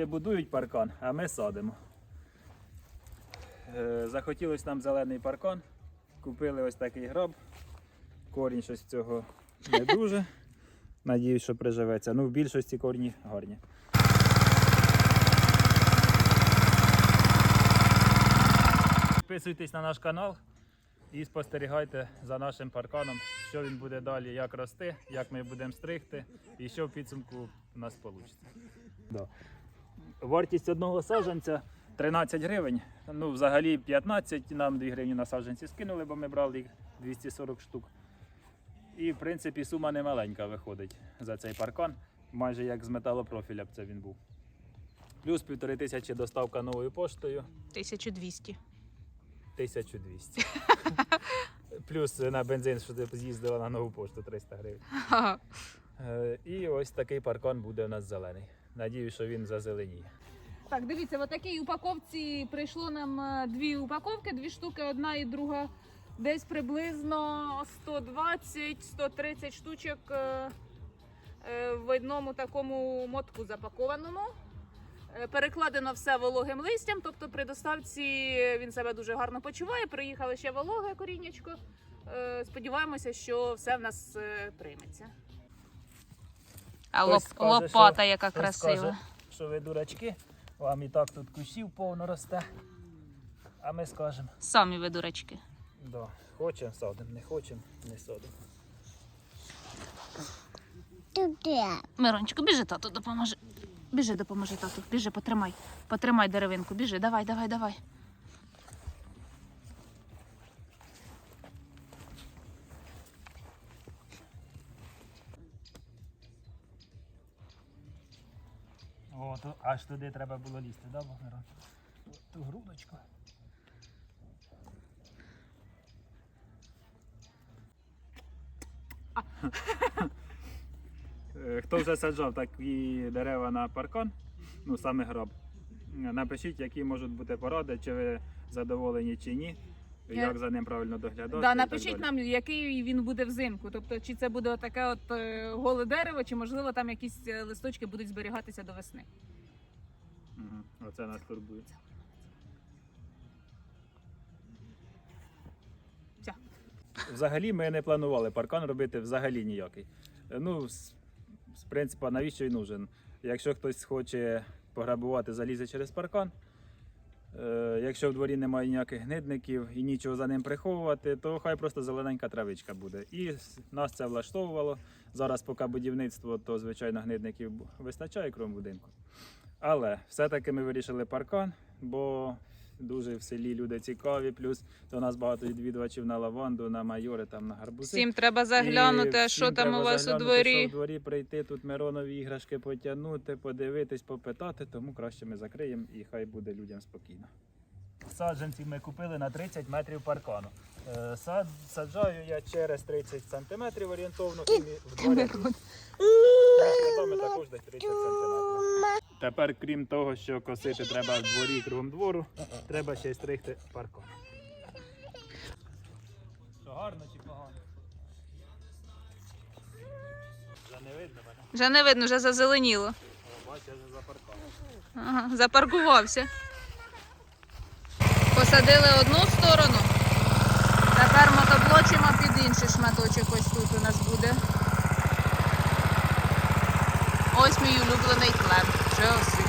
люди будують паркан, а ми садимо. Е, Захотілося нам зелений паркан. Купили ось такий граб. Корінь щось цього не дуже. Надіюсь, що приживеться. Ну, в більшості корні гарні. Підписуйтесь на наш канал і спостерігайте за нашим парканом, що він буде далі, як рости, як ми будемо стригти і що в підсумку у нас вийде. Вартість одного саджанця 13 гривень. Ну, взагалі 15 нам 2 гривні на саджанці скинули, бо ми брали їх 240 штук. І в принципі сума не маленька виходить за цей паркан, майже як з металопрофіля б це він був. Плюс півтори тисячі доставка новою поштою. 1200. 1200. Плюс на бензин, що ти з'їздила на нову пошту 300 гривень. Е, І ось такий паркан буде у нас зелений. Надію, що він зазеленіє. Так, дивіться, в такій упаковці прийшло нам е, дві упаковки, дві штуки, одна і друга. Десь приблизно 120-130 штучок е, е, в одному такому мотку запакованому. Перекладено все вологим листям, тобто при доставці він себе дуже гарно почуває. Приїхало ще вологе коріннячко. Сподіваємося, що все в нас прийметься. А лоп- скаже, лопата, що- яка хтось красива. скаже, що ви дурачки, вам і так тут кущів повно росте. А ми скажемо, Самі ви дурачки. да, хочемо садимо, не хочемо, не садимо. Мирончику, біжи тату, допоможи. Біжи, допоможи тату. Біжи, потримай. Потримай деревинку, біжи. Давай, давай, давай. О, аж туди треба було лізти, да, Богмирон? Ту грудочку. Е, Хто вже саджав такі дерева на паркан, ну саме гроб, напишіть, які можуть бути поради, чи ви задоволені чи ні, Я- як за ним правильно доглядати. і Да, так напишіть далі. нам, який він буде взимку. Тобто, чи це буде таке от е, голе дерево, чи можливо там якісь е, листочки будуть зберігатися до весни. Мгм, Оце нас турбує. Все. Взагалі ми не планували паркан робити взагалі ніякий. Ну, з, з принципу, навіщо він нужен? Якщо хтось хоче пограбувати, залізе через паркан. Е, якщо в дворі немає ніяких гнидників і нічого за ним приховувати, то хай просто зелененька травичка буде. І нас це влаштовувало. Зараз, поки будівництво, то звичайно гнидників вистачає крім будинку. Але все-таки ми вирішили паркан, бо дуже в селі люди цікаві. Плюс до нас багато відвідувачів на лаванду, на майори, там на гарбузи. Всім треба заглянути, всім що там у вас у дворі. Що в дворі прийти, тут Миронові іграшки потягнути, подивитись, попитати, тому краще ми закриємо і хай буде людям спокійно. Саджанці ми купили на 30 метрів паркану. Е, Сад, саджаю я через 30 сантиметрів орієнтовно і в дворі. Також десь 30 сантиметрів. Тепер, крім того, що косити треба в дворі кругом двору, треба ще й стригти паркан. Що гарно чи погано? Вже не видно мене. Вже не видно, вже зазеленіло. О, я вже за. Ага, запаркувався. Посадили одну сторону. Тепер мотоблочимо під інший шматочок. Ось тут у нас буде. Ось мій улюблений клен. Джоси.